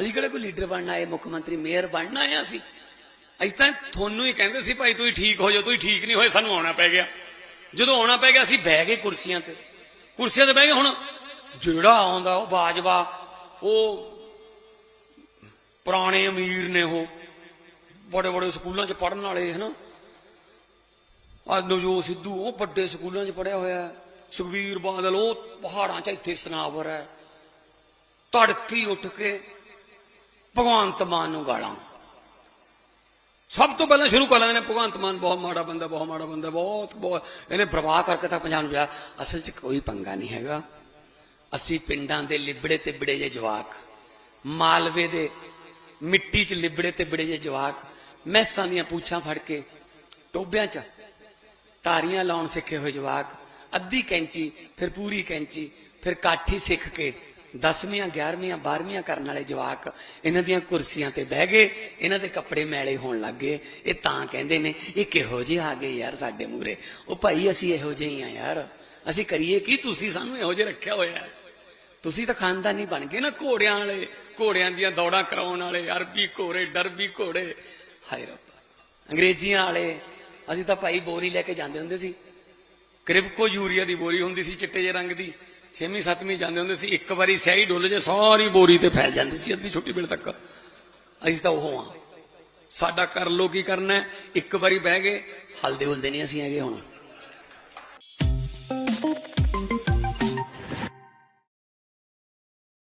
ਅਸੀਂ ਕਿਹੜਾ ਕੋਈ ਲੀਡਰ ਬਣਨਾ ਹੈ, ਮੁੱਖ ਮੰਤਰੀ, ਮੇਅਰ ਬਣਨਾ ਹੈ ਅਸੀਂ। ਅਸੀਂ ਤਾਂ ਤੁਹਾਨੂੰ ਹੀ ਕਹਿੰਦੇ ਸੀ, ਭਾਈ ਤੁਸੀਂ ਠੀਕ ਹੋ ਜਾਓ ਤੁਸੀਂ ਠੀਕ ਨਹੀਂ ਹੋਏ, ਸਾਨੂੰ ਆਉਣਾ ਪੈ ਗਿਆ। ਜਦੋਂ ਆਉਣਾ ਪੈ ਗਿਆ, ਅਸੀਂ ਬਹਿ ਗਏ ਕੁਰਸੀਆਂ ਤੇ। ਕੁਰਸੀਆਂ ਤੇ ਬਹਿ ਗਏ, ਹੁਣ ਜਿਹੜਾ ਆਉਂਦਾ, ਉਹ ਬਾਜਵਾ, ਉਹ ਪੁਰਾਣੇ ਅਮੀਰ ਨੇ ਉਹ। ਬੜੇ ਬੜੇ ਸਕੂਲਾਂ 'ਚ ਪੜਨ ਵਾਲੇ, ਹਨਾ? ਆ ਨਵਜੋਤ ਸਿੱਧੂ, ਉਹ ਵੱਡੇ ਸਕੂਲਾਂ 'ਚ ਪੜਿਆ ਹੋਇਆ ਸੁਖਬੀਰ ਬਾਦਲ, ਉਹ ਪਹਾੜਾਂ 'ਚ ਇੱਥੇ ਸਨਾਵਰ ਹੈ। ਤੜਕੀ ਉੱਠ ਕੇ ਭਗਵੰਤ ਮਾਨ ਨੂੰ ਗਾਲਾਂ। ਸਭ ਤੋਂ ਪਹਿਲਾਂ ਸ਼ੁਰੂ ਕਰ ਲੈਂਦੇ ਨੇ, ਭਗਵੰਤ ਮਾਨ ਬਹੁਤ ਮਾੜਾ ਬੰਦਾ, ਬਹੁਤ ਮਾੜਾ ਬੰਦਾ, ਬਹੁਤ ਬਹੁਤ। ਇਹਨੇ ਪ੍ਰਵਾਹ ਕਰਕੇ ਤਾਂ ਪੰਜਾਬ ਨੂੰ ਵਿਆਹ। ਅਸਲ 'ਚ ਕੋਈ ਪੰਗਾ ਨਹੀਂ ਹੈਗਾ। ਅਸੀਂ ਪਿੰਡਾਂ ਦੇ ਲਿਬੜੇ ਤੇ ਬਿੜੇ ਜੇ ਜਵਾਕ। ਮਾਲਵੇ ਦੇ ਮਿੱਟੀ 'ਚ ਲਿਬੜੇ ਤੇ ਬੜੇ ਜੇ ਜਵਾਕ। ਮੈਸਾਂ ਦੀਆਂ ਪੂਛਾਂ ਫੜ ਕੇ ਟੋਬਿਆਂ 'ਚ ਤਾਰੀਆਂ ਲਾਉਣ ਸਿੱਖੇ ਹੋਏ ਜਵਾਕ। ਅੱਧੀ ਕੈਂਚੀ, ਫਿਰ ਪੂਰੀ ਕੈਂਚੀ, ਫਿਰ ਕਾਠੀ ਸਿੱਖ ਕੇ 10ਵੀਆਂ 11ਵੀਆਂ 12ਵੀਆਂ ਕਰਨ ਵਾਲੇ ਜਵਾਕ ਇਹਨਾਂ ਦੀਆਂ ਕੁਰਸੀਆਂ ਤੇ ਬਹਿ ਗਏ, ਇਹਨਾਂ ਦੇ ਕੱਪੜੇ ਮੈਲੇ ਹੋਣ ਲੱਗ ਗਏ। ਇਹ ਤਾਂ ਕਹਿੰਦੇ ਨੇ, ਇਹ ਕਿਹੋ ਜਿਹੇ ਆ ਗਏ ਯਾਰ ਸਾਡੇ ਮੂਰੇ ਉਹ ਭਾਈ, ਅਸੀਂ ਇਹੋ ਜਿਹੇ ਹੀ ਆ ਯਾਰ। ਅਸੀਂ ਕਰੀਏ ਕੀ? ਤੁਸੀਂ ਸਾਨੂੰ ਇਹੋ ਜਿਹੇ ਰੱਖਿਆ ਹੋਇਆ ਤੁਸੀਂ ਤਾਂ ਖਾਨਦਾਨੀ ਬਣ ਗਏ ਨਾ ਘੋੜਿਆਂ ਵਾਲੇ, ਘੋੜਿਆਂ ਦੀਆਂ ਦੌੜਾਂ ਕਰਾਉਣ ਵਾਲੇ, ਅਰਬੀ ਘੋੜੇ, ਡਰਬੀ ਘੋੜੇ। ਹਾਏ ਰੱਬਾ। ਅੰਗਰੇਜ਼ੀਆਂ ਵਾਲੇ, ਅਸੀਂ ਤਾਂ ਭਾਈ ਬੋਰੀ ਲੈ ਕੇ ਜਾਂਦੇ ਹੁੰਦੇ ਸੀ। ਕ੍ਰਿਪਕੋ ਯੂਰੀਆ ਦੀ ਬੋਰੀ ਹੁੰਦੀ ਸੀ ਚਿੱਟੇ ਜਿਹੇ ਰੰਗ ਦੀ। 6ਵੀਂ 7ਵੀਂ ਜਾਂਦੇ ਹੁੰਦੇ ਸੀ, ਇੱਕ ਵਾਰੀ ਸਿਆਹੀ ਡੁੱਲ ਜੇ, ਸਾਰੀ ਬੋਰੀ ਤੇ ਫੈਲ ਜਾਂਦੀ ਸੀ ਅੱਧੀ ਛੁੱਟੀ ਵੇਲੇ ਤੱਕ। ਅਸੀਂ ਤਾਂ ਉਹ ਹਾਂ। ਸਾਡਾ ਕਰ ਲੋ ਕੀ ਕਰਨਾ ਇੱਕ ਵਾਰੀ ਬਹਿ ਗਏ ਹਲਦੇ ਹੁਲਦੇ ਨਹੀਂ ਅਸੀਂ ਹੈਗੇ ਹੁਣ।